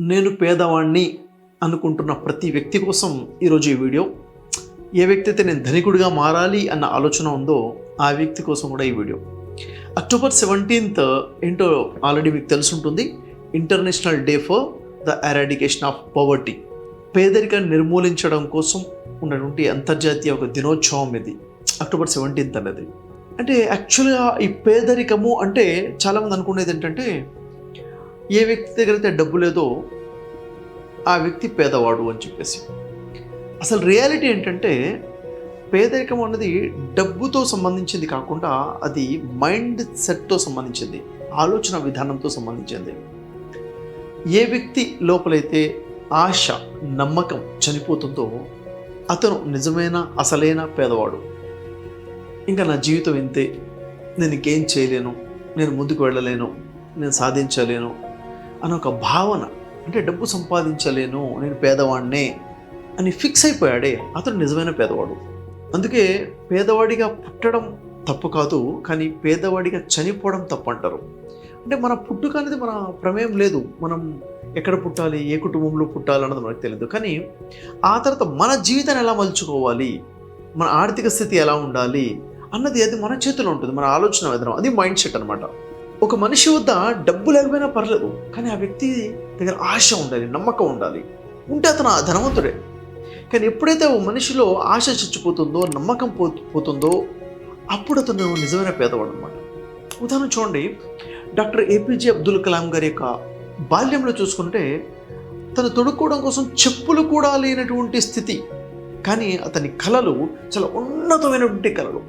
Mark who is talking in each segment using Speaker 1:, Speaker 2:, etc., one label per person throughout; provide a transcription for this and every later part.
Speaker 1: నేను పేదవాణ్ణి అనుకుంటున్న ప్రతి వ్యక్తి కోసం ఈరోజు ఈ వీడియో. ఏ వ్యక్తి అయితే నేను ధనికుడిగా మారాలి అన్న ఆలోచన ఉందో ఆ వ్యక్తి కోసం కూడా ఈ వీడియో. అక్టోబర్ సెవెంటీన్త్ ఏంటో ఆల్రెడీ మీకు తెలిసి ఉంటుంది international day for the eradication of poverty పేదరికాన్ని నిర్మూలించడం కోసం ఉన్నటువంటి అంతర్జాతీయ ఒక దినోత్సవం ఇది. అక్టోబర్ సెవెంటీన్త్ అనేది. అంటే యాక్చువల్గా ఈ పేదరికము అంటే చాలామంది అనుకునేది ఏంటంటే ఏ వ్యక్తి దగ్గర అయితే డబ్బు లేదో ఆ వ్యక్తి పేదవాడు అని చెప్పేసి. అసలు రియాలిటీ ఏంటంటే పేదరికం అన్నది డబ్బుతో సంబంధించింది కాకుండా అది మైండ్ సెట్తో సంబంధించింది ఆలోచన విధానంతో సంబంధించింది. ఏ వ్యక్తి లోపలైతే ఆశ నమ్మకం చనిపోతుందో అతను నిజమైన అసలైన పేదవాడు. ఇంకా నా జీవితం ఇంతే. నేను ఇంకేం చేయలేను. నేను ముందుకు వెళ్ళలేను. నేను సాధించలేను. అని ఒక భావన. అంటే డబ్బు సంపాదించలేను నేను పేదవాడినే అని ఫిక్స్ అయిపోయాడే. అతను నిజమైన పేదవాడు. అందుకే పేదవాడిగా పుట్టడం తప్పు కాదు కానీ పేదవాడిగా చనిపోవడం తప్పు అంటారు అంటే మన పుట్టుక అనేది మన ప్రమేయం లేదు. మనం ఎక్కడ పుట్టాలి ఏ కుటుంబంలో పుట్టాలి అన్నది మనకు తెలియదు కానీ ఆ తర్వాత మన జీవితాన్ని ఎలా మలుచుకోవాలి మన ఆర్థిక స్థితి ఎలా ఉండాలి అన్నది అది మన చేతిలో ఉంటుంది. మన ఆలోచన విధానం అది మైండ్ సెట్ అనమాట ఒక మనిషి వద్ద డబ్బు లేకపోయినా పర్లేదు కానీ ఆ వ్యక్తి దగ్గర ఆశ ఉండాలి నమ్మకం ఉండాలి. ఉంటే అతను ఆ ధనవంతుడే. కానీ ఎప్పుడైతే ఓ మనిషిలో ఆశ చచ్చిపోతుందో నమ్మకం పో పోతుందో అప్పుడు అతను నిజమైన పేదవాడు అనమాట ఉదాహరణ చూడండి. డాక్టర్ ఏపీజే అబ్దుల్ కలాం గారి యొక్క బాల్యంలో చూసుకుంటే తను తొడుక్కోవడం కోసం చెప్పులు కూడా లేనటువంటి స్థితి కానీ అతని కళలు చాలా ఉన్నతమైనటువంటి కళలు.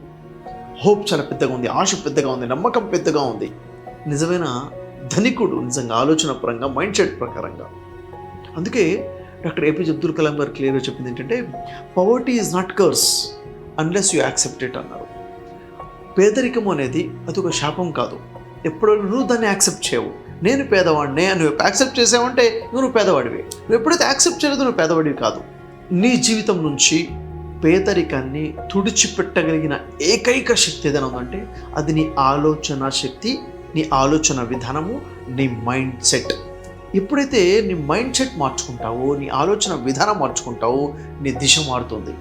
Speaker 1: హోప్ చాలా పెద్దగా ఉంది ఆశ పెద్దగా ఉంది నమ్మకం పెద్దగా ఉంది. నిజమైన ధనికుడు నిజంగా ఆలోచన పరంగా మైండ్ సెట్ ప్రకారంగా. అందుకే డాక్టర్ ఏపీజే అబ్దుల్ కలాం గారు క్లియర్గా చెప్పింది ఏంటంటే poverty is not curse unless you accept it అన్నారు. పేదరికం అనేది అది ఒక శాపం కాదు. ఎప్పుడు నువ్వు దాన్ని యాక్సెప్ట్ చేయవు. నేను పేదవాడినే నువ్వు యాక్సెప్ట్ చేసావంటే నువ్వు పేదవాడివి. నువ్వు ఎప్పుడైతే యాక్సెప్ట్ చేయలేదో నువ్వు పేదవాడివి కాదు. నీ జీవితం నుంచి పేదరికాన్ని తుడిచిపెట్టగలిగిన ఏకైక శక్తి ఏదైనా ఉందంటే అది నీ ఆలోచన శక్తి నీ ఆలోచన విధానము నీ మైండ్ సెట్. ఎప్పుడైతే నీ మైండ్ సెట్ మార్చుకుంటావో నీ ఆలోచన విధానం మార్చుకుంటావో నీ దిశ మారుతుంది.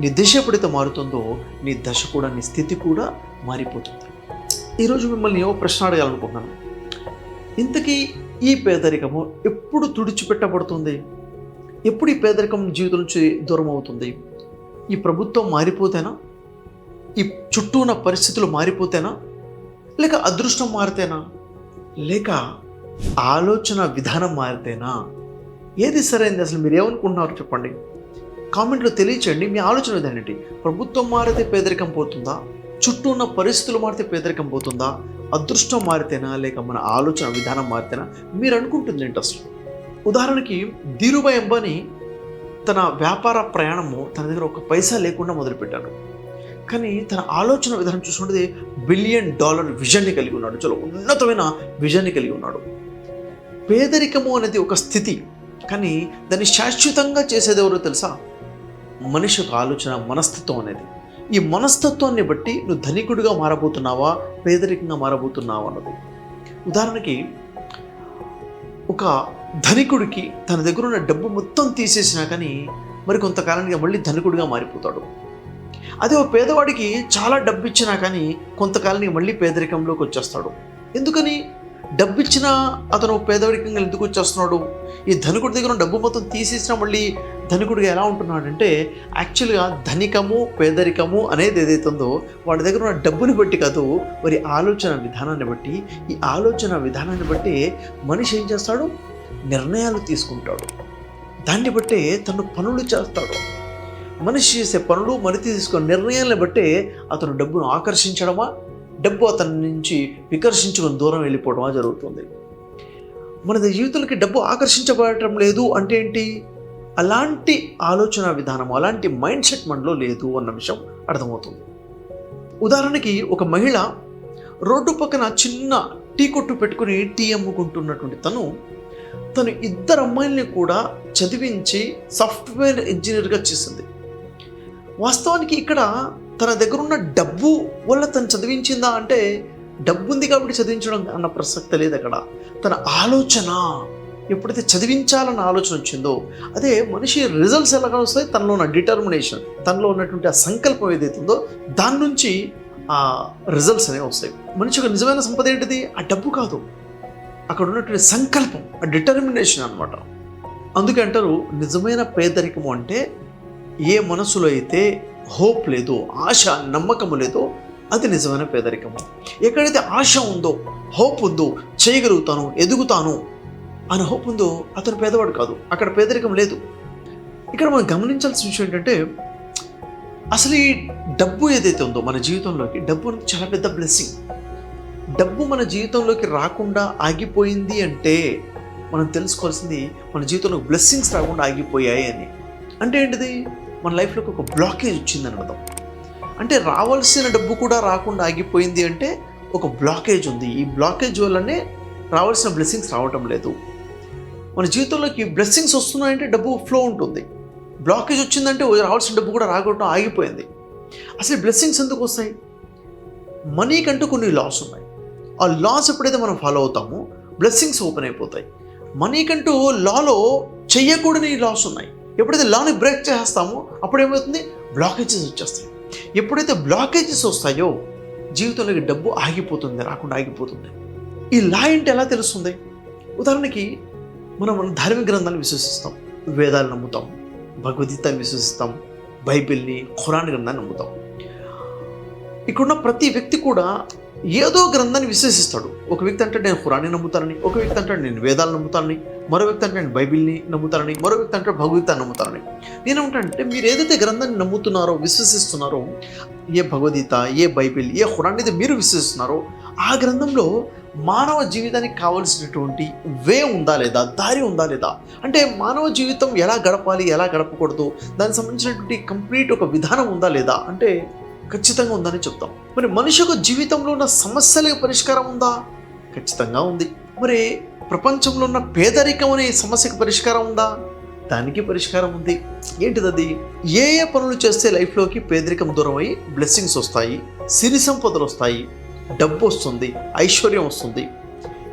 Speaker 1: నీ దిశ ఎప్పుడైతే మారుతుందో నీ దశ కూడా నీ స్థితి కూడా మారిపోతుంది. ఈరోజు మిమ్మల్ని ఏవో ప్రశ్న అడగాలనుకుంటున్నాను. ఇంతకీ ఈ పేదరికము ఎప్పుడు తుడిచిపెట్టబడుతుంది? ఎప్పుడు ఈ పేదరికం జీవితం నుంచి దూరం అవుతుంది? ఈ ప్రభుత్వం మారిపోతేనా? ఈ చుట్టూ ఉన్న పరిస్థితులు మారిపోతేనా? లేక అదృష్టం మారితేనా? లేక ఆలోచన విధానం మారితేనా? ఏది సరైంది అసలు మీరు ఏమనుకుంటున్నారు చెప్పండి. కామెంట్లో తెలియచేయండి. మీ ఆలోచన విధానం ప్రభుత్వం మారితే పేదరికం పోతుందా? చుట్టూ ఉన్న పరిస్థితులు మారితే పేదరికం పోతుందా? అదృష్టం మారితేనా? లేక మన ఆలోచన విధానం మారితేనా? మీరు అనుకుంటుంది ఏంటి అసలు? ఉదాహరణకి ధీరుభాయ్ అంబానీ తన వ్యాపార ప్రయాణము తన దగ్గర ఒక పైసా లేకుండా మొదలుపెట్టాడు. కానీ తన ఆలోచన విధానం చూసుకుంటే బిలియన్ డాలర్ విజన్ని కలిగి ఉన్నాడు. చాలా ఉన్నతమైన విజన్ని కలిగి ఉన్నాడు. పేదరికము అనేది ఒక స్థితి. కానీ దాన్ని శాశ్వతంగా చేసేది ఎవరో తెలుసా? మనిషి యొక్క ఆలోచన మనస్తత్వం అనేది. ఈ మనస్తత్వాన్ని బట్టి నువ్వు ధనికుడిగా మారబోతున్నావా? పేదరికంగా మారబోతున్నావా అన్నది. ఉదాహరణకి ఒక ధనికుడికి తన దగ్గర ఉన్న డబ్బు మొత్తం తీసేసినా కానీ మరి కొంతకాలానికి మళ్ళీ ధనికుడిగా మారిపోతాడు. అదే ఓ పేదవాడికి చాలా డబ్బు ఇచ్చినా కానీ కొంతకాలానికి మళ్ళీ పేదరికంలోకి వచ్చేస్తాడు. ఎందుకని? డబ్బు ఇచ్చినా అతను పేదరికంగా ఎందుకు వచ్చేస్తున్నాడు? ఈ ధనికుడి దగ్గర ఉన్న డబ్బు మొత్తం తీసేసినా మళ్ళీ ధనికుడిగా ఎలా ఉంటున్నాడంటే యాక్చువల్గా ధనికము పేదరికము అనేది ఏదైతే ఉందో వాడి దగ్గర ఉన్న డబ్బుని బట్టి కాదు మరి ఆలోచన విధానాన్ని బట్టి ఈ ఆలోచన విధానాన్ని బట్టి మనిషి ఏం చేస్తాడు? నిర్ణయాలు తీసుకుంటాడు. దాన్ని బట్టే తను పనులు చేస్తాడు. మనిషి చేసే పనులు మనిషి తీసుకున్న నిర్ణయాలను బట్టే అతను డబ్బును ఆకర్షించడమా డబ్బు అతని నుంచి వికర్షించడం దూరం వెళ్ళిపోవడమా జరుగుతుంది. మన జీవితంలోకి డబ్బు ఆకర్షించబడటం లేదు అంటే ఏంటి? అలాంటి ఆలోచన విధానం అలాంటి మైండ్ సెట్ మనలో లేదు అన్న విషయం అర్థమవుతుంది. ఉదాహరణకి ఒక మహిళ రోడ్డు పక్కన చిన్న టీ కొట్టు పెట్టుకుని టీ అమ్ముకుంటున్నటువంటి తను తను ఇద్దరు అమ్మాయిల్ని కూడా చదివించి సాఫ్ట్వేర్ ఇంజనీర్గా చేసింది. వాస్తవానికి ఇక్కడ తన దగ్గర ఉన్న డబ్బు వల్ల తను చదివించిందా అంటే డబ్బు ఉంది కాబట్టి చదివించడం అన్న ప్రసక్తి లేదు అక్కడ. తన ఆలోచన ఎప్పుడైతే చదివించాలన్న ఆలోచన వచ్చిందో అదే మనిషి రిజల్ట్స్ ఎలా వస్తాయి? తనలో ఉన్న డిటర్మినేషన్ తనలో ఉన్నటువంటి ఆ సంకల్పం ఏదైతే ఉందో దాని నుంచి ఆ రిజల్ట్స్ అనేవి వస్తాయి. మనిషి ఒక నిజమైన సంపద ఏంటిది? ఆ డబ్బు కాదు. అక్కడ ఉన్నటువంటి సంకల్పం ఆ డిటర్మినేషన్ అనమాట అందుకే అంటారు నిజమైన పేదరికము అంటే ఏ మనసులో అయితే హోప్ లేదో ఆశ నమ్మకము లేదో అది నిజమైన పేదరికము. ఎక్కడైతే ఆశ ఉందో హోప్ ఉందో చేయగలుగుతాను ఎదుగుతాను అని హోప్ ఉందో అతను పేదవాడు కాదు. అక్కడ పేదరికం లేదు. ఇక్కడ మనం గమనించాల్సిన విషయం ఏంటంటే అసలు ఈ డబ్బు ఏదైతే ఉందో మన జీవితంలోకి డబ్బు అనేది చాలా పెద్ద బ్లెస్సింగ్ డబ్బు మన జీవితంలోకి రాకుండా ఆగిపోయింది అంటే మనం తెలుసుకోవాల్సింది మన జీవితంలో బ్లెస్సింగ్స్ రాకుండా ఆగిపోయాయి అని. అంటే ఏంటిది? మన లైఫ్లోకి ఒక బ్లాకేజ్ వచ్చిందని అర్థం. అంటే రావాల్సిన డబ్బు కూడా రాకుండా ఆగిపోయింది అంటే ఒక బ్లాకేజ్ ఉంది. ఈ బ్లాకేజ్ వల్లనే రావాల్సిన బ్లెస్సింగ్స్ రావటం లేదు. మన జీవితంలోకి బ్లెస్సింగ్స్ వస్తున్నాయంటే డబ్బు ఫ్లో ఉంటుంది. బ్లాకేజ్ వచ్చిందంటే రావాల్సిన డబ్బు కూడా రాకుండా ఆగిపోయింది. అసలు బ్లెస్సింగ్స్ ఎందుకు వస్తాయి? మనీకంటూ కొన్ని లాస్ ఉన్నాయి. ఆ లాస్ ఎప్పుడైతే మనం ఫాలో అవుతామో బ్లెస్సింగ్స్ ఓపెన్ అయిపోతాయి. మనీకంటూ లాలో చెయ్యకూడని లాస్ ఉన్నాయి. ఎప్పుడైతే లాని బ్రేక్ చేస్తామో అప్పుడు ఏమవుతుంది బ్లాకేజెస్ వచ్చేస్తాయి. ఎప్పుడైతే బ్లాకేజెస్ వస్తాయో జీవితంలోకి డబ్బు ఆగిపోతుంది రాకుండా ఆగిపోతుంది. ఈ లా ఏంటి? ఎలా తెలుస్తుంది? ఉదాహరణకి మనం మన ధార్మిక గ్రంథాన్ని విశ్వసిస్తాం. వేదాలు నమ్ముతాం. భగవద్గీతని విశ్వసిస్తాం. బైబిల్ని ఖురాన్ గ్రంథాన్ని నమ్ముతాం. ఇక్కడున్న ప్రతి వ్యక్తి కూడా ఏదో గ్రంథాన్ని విశ్వసిస్తాడు ఒక వ్యక్తి అంటే నేను ఖురాన్ని నమ్ముతానని. ఒక వ్యక్తి అంటే నేను వేదాలు నమ్ముతానని. మరో వ్యక్తి అంటే నేను బైబిల్ని నమ్ముతానని. మరో వ్యక్తి అంటే భగవద్గీతాన్ని నమ్ముతానని. నేనేమంటానంటే మీరు ఏదైతే గ్రంథాన్ని నమ్ముతున్నారో విశ్వసిస్తున్నారో ఏ భగవద్గీత ఏ బైబిల్ ఏ ఖురాన్ అయితే మీరు విశ్వసిస్తున్నారో ఆ గ్రంథంలో మానవ జీవితానికి కావలసినటువంటి వే ఉందా లేదా దారి ఉందా లేదా? అంటే మానవ జీవితం ఎలా గడపాలి ఎలా గడపకూడదు దానికి సంబంధించినటువంటి కంప్లీట్ ఒక విధానం ఉందా లేదా? అంటే ఖచ్చితంగా ఉందని చెప్తాం. మరి మనిషి యొక్క జీవితంలో ఉన్న సమస్యలకు పరిష్కారం ఉందా? ఖచ్చితంగా ఉంది. మరి ప్రపంచంలో ఉన్న పేదరికం అనే సమస్యకు పరిష్కారం ఉందా? దానికి పరిష్కారం ఉంది. ఏంటిది అది ఏ ఏ పనులు చేస్తే లైఫ్లోకి పేదరికం దూరం అయ్యి బ్లెస్సింగ్స్ వస్తాయి సిరి సంపదలు వస్తాయి డబ్బు వస్తుంది ఐశ్వర్యం వస్తుంది.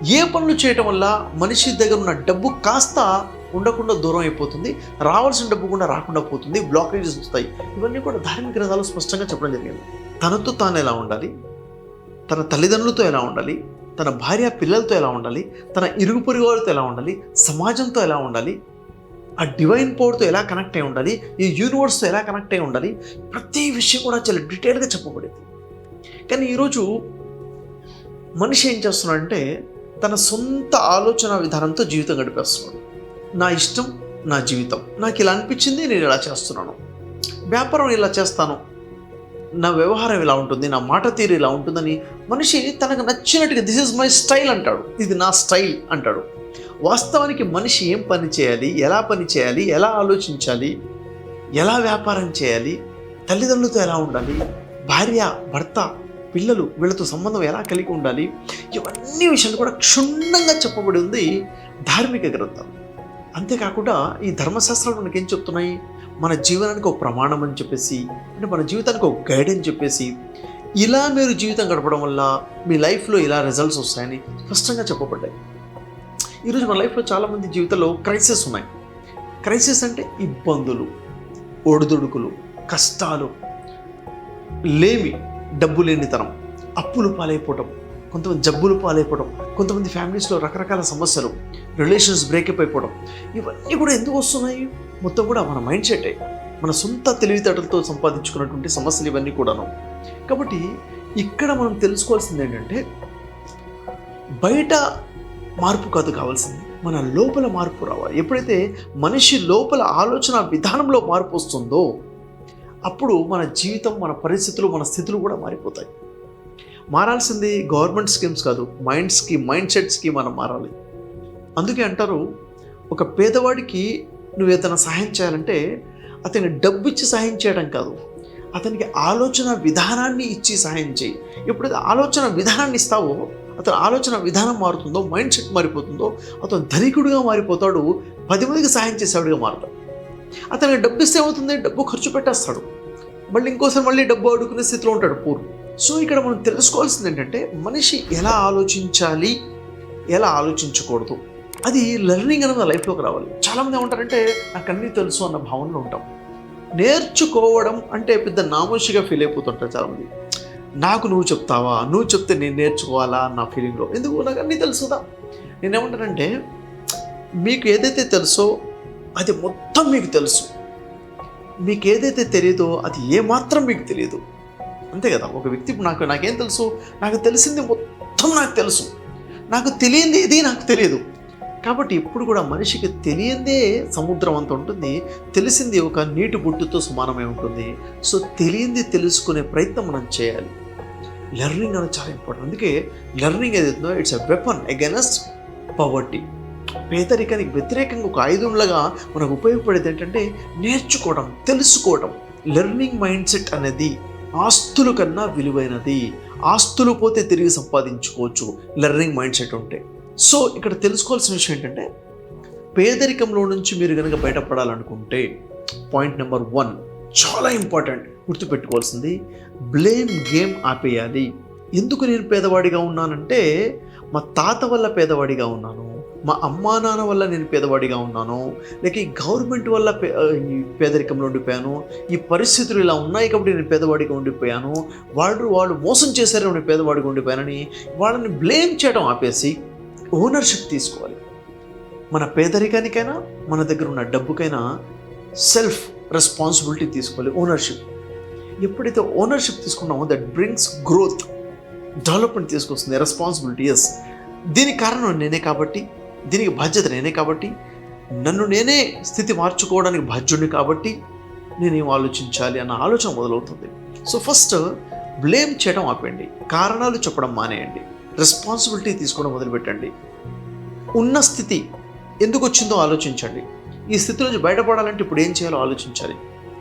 Speaker 1: ఏ పనులు చేయటం వల్ల మనిషి దగ్గర ఉన్న డబ్బు కాస్త ఉండకుండా దూరం అయిపోతుంది రావాల్సిన డబ్బు కూడా రాకుండా పోతుంది బ్లాకేజెస్ వస్తాయి. ఇవన్నీ కూడా ధార్మిక గ్రంథాలు స్పష్టంగా చెప్పడం జరిగింది. తనతో తాను ఎలా ఉండాలి? తన తల్లిదండ్రులతో ఎలా ఉండాలి? తన భార్య పిల్లలతో ఎలా ఉండాలి? తన ఇరుగు పొరుగు వాళ్ళతో ఎలా ఉండాలి? సమాజంతో ఎలా ఉండాలి? ఆ డివైన్ పవర్తో ఎలా కనెక్ట్ అయి ఉండాలి? ఈ యూనివర్స్తో ఎలా కనెక్ట్ అయి ఉండాలి? ప్రతి విషయం కూడా చాలా డీటెయిల్గా చెప్పబడింది. కానీ ఈరోజు మనిషి ఏం చేస్తున్నాడంటే తన సొంత ఆలోచన విధానంతో జీవితం గడిపేస్తున్నాడు. నా ఇష్టం నా జీవితం. నాకు ఇలా అనిపించింది నేను ఇలా చేస్తున్నాను. వ్యాపారం ఇలా చేస్తాను. నా వ్యవహారం ఇలా ఉంటుంది నా మాట తీరు ఇలా ఉంటుందని మనిషి తనకు నచ్చినట్టుగా దిస్ ఇస్ మై స్టైల్ అంటాడు. ఇది నా స్టైల్ అంటాడు. వాస్తవానికి మనిషి ఏం పని చేయాలి ఎలా పని చేయాలి ఎలా ఆలోచించాలి ఎలా వ్యాపారం చేయాలి తల్లిదండ్రులతో ఎలా ఉండాలి భార్య భర్త పిల్లలు వీళ్ళతో సంబంధం ఎలా కలిగి ఉండాలి ఇవన్నీ విషయాలు కూడా క్షుణ్ణంగా చెప్పబడి ఉంది ధార్మిక గ్రంథం. అంతేకాకుండా ఈ ధర్మశాస్త్రాలు మనకి ఏం చెప్తున్నాయి? మన జీవనానికి ఒక ప్రమాణం అని చెప్పేసి అంటే మన జీవితానికి ఒక గైడ్ అని చెప్పేసి ఇలా మీరు జీవితం గడపడం వల్ల మీ లైఫ్లో ఇలా రిజల్ట్స్ వస్తాయని స్పష్టంగా చెప్పబడ్డాయి. ఈరోజు మన లైఫ్లో చాలామంది జీవితంలో క్రైసిస్ ఉన్నాయి. క్రైసిస్ అంటే ఇబ్బందులు ఒడిదుడుకులు కష్టాలు లేమి డబ్బు లేనితనం అప్పులు పాలైపోవటం. కొంతమంది జబ్బులు పాలైపోవడం కొంతమంది ఫ్యామిలీస్లో రకరకాల సమస్యలు రిలేషన్స్ బ్రేకప్ అయిపోవడం ఇవన్నీ కూడా ఎందుకు వస్తున్నాయి? మొత్తం కూడా మన మైండ్ సెట్ మన సొంత తెలివితేటలతో సంపాదించుకున్నటువంటి సమస్యలు ఇవన్నీ కూడాను. కాబట్టి ఇక్కడ మనం తెలుసుకోవాల్సింది ఏంటంటే బయట మార్పు కాదు కావాల్సింది మన లోపల మార్పు రావాలి. ఎప్పుడైతే మనిషి లోపల ఆలోచన విధానంలో మార్పు వస్తుందో అప్పుడు మన జీవితం మన పరిస్థితులు మన స్థితులు కూడా మారిపోతాయి. మారాల్సింది గవర్నమెంట్ స్కీమ్స్ కాదు మైండ్స్కి మైండ్ సెట్స్కి మనం మారాలి. అందుకే అంటారు ఒక పేదవాడికి నువ్వు ఏదైనా సహాయం చేయాలంటే అతని డబ్బు ఇచ్చి సహాయం చేయడం కాదు. అతనికి ఆలోచన విధానాన్ని ఇచ్చి సహాయం చేయి. ఎప్పుడైతే ఆలోచన విధానాన్ని ఇస్తావో అతని ఆలోచన విధానం మారుతుందో మైండ్ సెట్ మారిపోతుందో అతను ధనికుడిగా మారిపోతాడు పది మందికి సహాయం చేసేవాడిగా మారుతాడు. అతనికి డబ్బు ఇస్తే ఏమవుతుంది? డబ్బు ఖర్చు పెట్టేస్తాడు. మళ్ళీ ఇంకోసారి మళ్ళీ డబ్బు అడుగుకునే స్థితిలో ఉంటాడు పూర్వం. సో ఇక్కడ మనం తెలుసుకోవాల్సింది ఏంటంటే మనిషి ఎలా ఆలోచించాలి ఎలా ఆలోచించకూడదు? అది లెర్నింగ్ అనేది లైఫ్లోకి రావాలి. చాలామంది ఏమంటారంటే నాకు అన్నీ తెలుసు అన్న భావనలో ఉంటాం. నేర్చుకోవడం అంటే పెద్ద నామోషిగా ఫీల్ అయిపోతుంటారు చాలామంది. నాకు నువ్వు చెప్తావా? నువ్వు చెప్తే నేను నేర్చుకోవాలా? నా ఫీలింగ్లో ఎందుకు? నాకు అన్నీ తెలుసుదా నేనేమంటానంటే మీకు ఏదైతే తెలుసో అది మొత్తం మీకు తెలుసు. మీకు ఏదైతే తెలియదో అది ఏమాత్రం మీకు తెలియదు. అంతే కదా ఒక వ్యక్తి ఇప్పుడు నాకు నాకేం తెలుసు? నాకు తెలిసింది మొత్తం నాకు తెలుసు. నాకు తెలియంది ఏది నాకు తెలియదు. కాబట్టి ఇప్పుడు కూడా మనిషికి తెలియందే సముద్రం అంత ఉంటుంది. తెలిసింది ఒక నీటి బుట్టుతో సమానమై ఉంటుంది. సో తెలియంది తెలుసుకునే ప్రయత్నం మనం చేయాలి. లెర్నింగ్ అనేది చాలా ఇంపార్టెంట్. అందుకే లెర్నింగ్ ఏదైతుందో it's a weapon against poverty పేదరికానికి వ్యతిరేకంగా ఒక ఆయుధంలాగా మనకు ఉపయోగపడేది ఏంటంటే నేర్చుకోవడం తెలుసుకోవడం. లెర్నింగ్ మైండ్ సెట్ అనేది ఆస్తులు కన్నా విలువైనది. ఆస్తులు పోతే తిరిగి సంపాదించుకోవచ్చు. లెర్నింగ్ మైండ్ సెట్ ఉంటే. సో ఇక్కడ తెలుసుకోవాల్సిన విషయం ఏంటంటే పేదరికంలో నుంచి మీరు కనుక బయటపడాలనుకుంటే పాయింట్ నెంబర్ వన్ చాలా ఇంపార్టెంట్ గుర్తుపెట్టుకోవాల్సింది. బ్లేమ్ గేమ్ ఆపేయాలి. ఎందుకు నేను పేదవాడిగా ఉన్నానంటే మా తాత వల్ల పేదవాడిగా ఉన్నాను. మా అమ్మా నాన్న వల్ల నేను పేదవాడిగా ఉన్నాను లేక ఈ గవర్నమెంట్ వల్ల పే పేదరికంలో ఉండిపోయాను ఈ పరిస్థితులు ఇలా ఉన్నాయి కాబట్టి నేను పేదవాడిగా ఉండిపోయాను వాళ్ళు వాళ్ళు మోసం చేశారని నేను పేదవాడిగా ఉండిపోయానని వాళ్ళని బ్లేమ్ చేయడం ఆపేసి ఓనర్షిప్ తీసుకోవాలి. మన పేదరికానికైనా మన దగ్గర ఉన్న డబ్బుకైనా సెల్ఫ్ రెస్పాన్సిబిలిటీ తీసుకోవాలి ఓనర్షిప్ ఎప్పుడైతే ఓనర్షిప్ తీసుకున్నామో దట్ బ్రింగ్స్ గ్రోత్ డెవలప్మెంట్ తీసుకొస్తుంది రెస్పాన్సిబిలిటీ ఎస్ దీనికి కారణం నేనే కాబట్టి దీనికి బాధ్యత నేనే కాబట్టి నన్ను నేనే స్థితి మార్చుకోవడానికి బాధ్యుడిని కాబట్టి నేనేం ఆలోచించాలి అన్న ఆలోచన మొదలవుతుంది. సో ఫస్ట్ బ్లేమ్ చేయడం ఆపండి కారణాలు చెప్పడం మానేయండి. రెస్పాన్సిబిలిటీ తీసుకోవడం మొదలుపెట్టండి. ఉన్న స్థితి ఎందుకు వచ్చిందో ఆలోచించండి. ఈ స్థితి నుంచి బయటపడాలంటే ఇప్పుడు ఏం చేయాలో ఆలోచించాలి.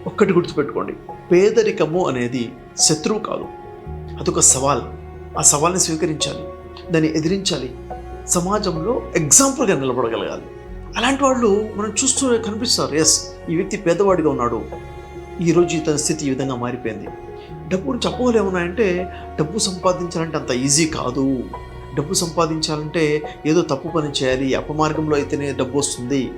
Speaker 1: ఒక్కటి గుర్తుపెట్టుకోండి. పేదరికము అనేది శత్రువు కాదు. అదొక సవాల్. ఆ సవాల్ని స్వీకరించాలి. దాన్ని ఎదిరించాలి. సమాజంలో ఎగ్జాంపుల్గా నిలబడగలగాలి. అలాంటి వాళ్ళు మనం చూస్తూ కనిపిస్తారు. ఎస్ ఈ వ్యక్తి పేదవాడిగా ఉన్నాడు. ఈరోజు ఇతని స్థితి ఈ విధంగా మారిపోయింది. డబ్బు గురించి అపోహలు ఏమున్నాయంటే డబ్బు సంపాదించాలంటే అంత ఈజీ కాదు. డబ్బు సంపాదించాలంటే ఏదో తప్పు పని చేయాలి. అపమార్గంలో అయితేనే డబ్బు వస్తుంది.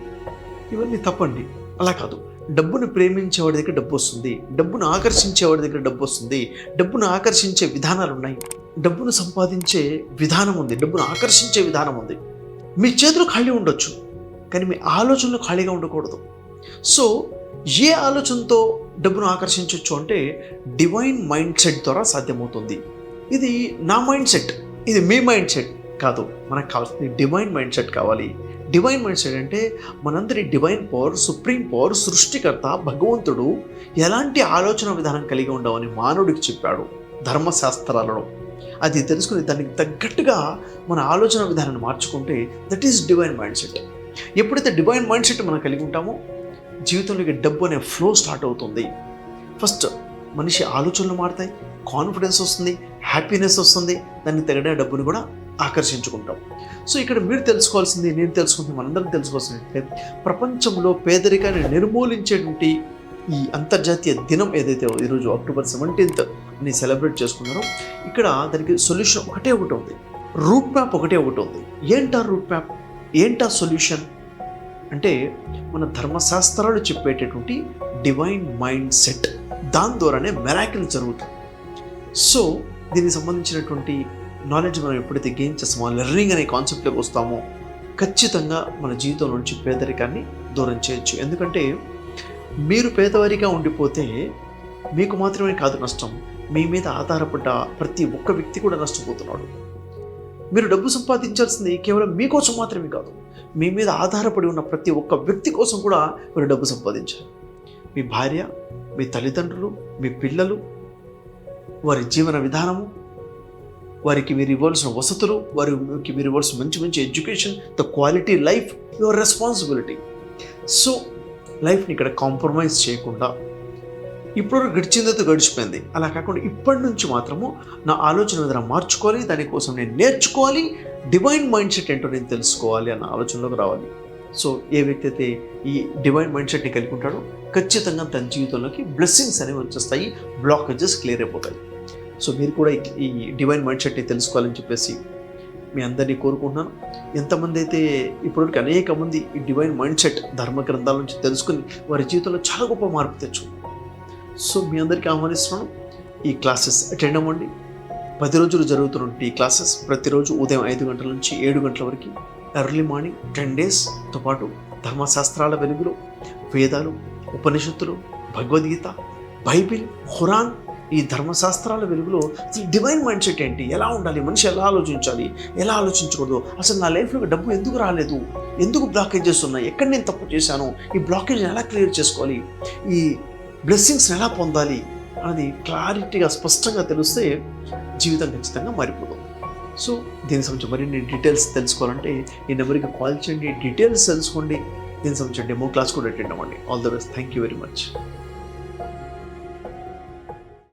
Speaker 1: ఇవన్నీ తప్పండి. అలా కాదు. డబ్బును ప్రేమించేవాడి దగ్గర డబ్బు వస్తుంది. డబ్బును ఆకర్షించేవాడి దగ్గర డబ్బు వస్తుంది. డబ్బును ఆకర్షించే విధానాలు ఉన్నాయి. డబ్బును సంపాదించే విధానం ఉంది. డబ్బును ఆకర్షించే విధానం ఉంది. మీ చేతులు ఖాళీ ఉండొచ్చు. కానీ మీ ఆలోచనలు ఖాళీగా ఉండకూడదు. సో ఏ ఆలోచనతో డబ్బును ఆకర్షించవచ్చు అంటే డివైన్ మైండ్ సెట్ ద్వారా సాధ్యమవుతుంది. ఇది నా మైండ్ సెట్ ఇది మీ మైండ్ సెట్ కాదు. మనకు కావాల్సింది డివైన్ మైండ్ సెట్ కావాలి. డివైన్ మైండ్ సెట్ అంటే మనందరి డివైన్ పవర్ సుప్రీం పవర్ సృష్టికర్త భగవంతుడు ఎలాంటి ఆలోచన విధానం కలిగి ఉండవని మానవుడికి చెప్పాడు ధర్మశాస్త్రాలలో. అది తెలుసుకుని దానికి తగ్గట్టుగా మన ఆలోచన విధానాన్ని మార్చుకుంటే that is divine mind set ఎప్పుడైతే డివైన్ మైండ్ సెట్ మనం కలిగి ఉంటామో జీవితంలోకి డబ్బు అనే ఫ్లో స్టార్ట్ అవుతుంది. ఫస్ట్ మనిషి ఆలోచనలు మారుతాయి కాన్ఫిడెన్స్ వస్తుంది హ్యాపీనెస్ వస్తుంది దానికి తగిన డబ్బుని కూడా ఆకర్షించుకుంటాం. సో ఇక్కడ మీరు తెలుసుకోవాల్సింది నేను తెలుసుకుంది మనందరం తెలుసుకోవాల్సింది ప్రపంచంలో పేదరికాన్ని నిర్మూలించేటువంటి ఈ అంతర్జాతీయ దినం ఏదైతే ఈరోజు అక్టోబర్ సెవెంటీన్త్ అని సెలబ్రేట్ చేసుకున్నారో ఇక్కడ దానికి సొల్యూషన్ ఒకటే ఒకటి ఉంది. రూట్ మ్యాప్ ఒకటే ఒకటి ఉంది. ఏంటా రూట్ మ్యాప్? ఏంటా సొల్యూషన్? అంటే మన ధర్మశాస్త్రాలు చెప్పేటటువంటి డివైన్ మైండ్ సెట్. దాని ద్వారానే మెరాకిల్ జరుగుతుంది సో దీనికి సంబంధించినటువంటి నాలెడ్జ్ మనం ఎప్పుడైతే గెయిన్ చేస్తామో లెర్నింగ్ అనే కాన్సెప్ట్లోకి వస్తామో ఖచ్చితంగా మన జీవితం నుంచి పేదరికాన్ని దూరం చేయొచ్చు. ఎందుకంటే మీరు పేదవారిగా ఉండిపోతే మీకు మాత్రమే కాదు నష్టం. మీ మీద ఆధారపడ్డ ప్రతి ఒక్క వ్యక్తి కూడా నష్టపోతున్నాడు. మీరు డబ్బు సంపాదించాల్సింది కేవలం మీకోసం మాత్రమే కాదు. మీ మీద ఆధారపడి ఉన్న ప్రతి ఒక్క వ్యక్తి కోసం కూడా మీరు డబ్బు సంపాదించాలి. మీ భార్య మీ తల్లిదండ్రులు మీ పిల్లలు వారి జీవన విధానము వారికి మీరు ఇవ్వాల్సిన వసతులు వారికి మీరు ఇవ్వాల్సిన మంచి మంచి education the quality life your responsibility. So లైఫ్ని ఇక్కడ కాంప్రమైజ్ చేయకుండా ఇప్పుడు గడిచిందతో గడిచిపోయింది. అలా కాకుండా ఇప్పటి నుంచి మాత్రము నా ఆలోచన విధానం మార్చుకోవాలి దానికోసం నేను నేర్చుకోవాలి డివైన్ మైండ్ సెట్ ఏంటో నేను తెలుసుకోవాలి అన్న ఆలోచనలోకి రావాలి. సో ఏ వ్యక్తి అయితే ఈ డివైన్ మైండ్ సెట్ని కలిగి ఉంటాడో ఖచ్చితంగా తన జీవితంలోకి బ్లెస్సింగ్స్ అనేవి వచ్చేస్తాయి బ్లాకేజెస్ క్లియర్ అయిపోతాయి. సో మీరు కూడా ఈ- డివైన్ మైండ్ సెట్ని తెలుసుకోవాలని చెప్పేసి మీ అందరినీ కోరుకుంటున్నాను. ఎంతమంది అయితే ఇప్పటివరకు అనేక మంది ఈ డివైన్ మైండ్ సెట్ ధర్మ గ్రంథాల నుంచి తెలుసుకుని వారి జీవితంలో చాలా గొప్ప మార్పు తెచ్చుకున్నారు. సో మీ అందరికీ ఆహ్వానిస్తున్నాను ఈ క్లాసెస్ అటెండ్ అవ్వండి. పది రోజులు జరుగుతున్నటువంటి ఈ క్లాసెస్ ప్రతిరోజు ఉదయం ఐదు గంటల నుంచి ఏడు గంటల వరకు ఎర్లీ మార్నింగ్ టెన్ డేస్తో పాటు ధర్మశాస్త్రాల వెలుగులో వేదాలు ఉపనిషత్తులు భగవద్గీత బైబిల్ ఖురాన్ ఈ ధర్మశాస్త్రాల వెలుగులో అసలు డివైన్ మైండ్ సెట్ ఏంటి? ఎలా ఉండాలి? మనిషి ఎలా ఆలోచించాలి? ఎలా ఆలోచించకూడదు? అసలు నా లైఫ్లో డబ్బు ఎందుకు రాలేదు? ఎందుకు బ్లాకేజెస్ ఉన్నాయి? ఎక్కడ నేను తప్పు చేశాను? ఈ బ్లాకేజ్ ఎలా క్లియర్ చేసుకోవాలి? ఈ బ్లెస్సింగ్స్ని ఎలా పొందాలి? అనేది క్లారిటీగా స్పష్టంగా తెలిస్తే జీవితం ఖచ్చితంగా మారిపోతుంది. సో దీని సంబంధించి మరిన్ని డీటెయిల్స్ తెలుసుకోవాలంటే ఈ నెంబర్కి కాల్ చేయండి. డీటెయిల్స్ తెలుసుకోండి. దీనికి సంబంధించి డెమో క్లాస్ కూడా అటెండ్ అవ్వండి. All the best thank you very much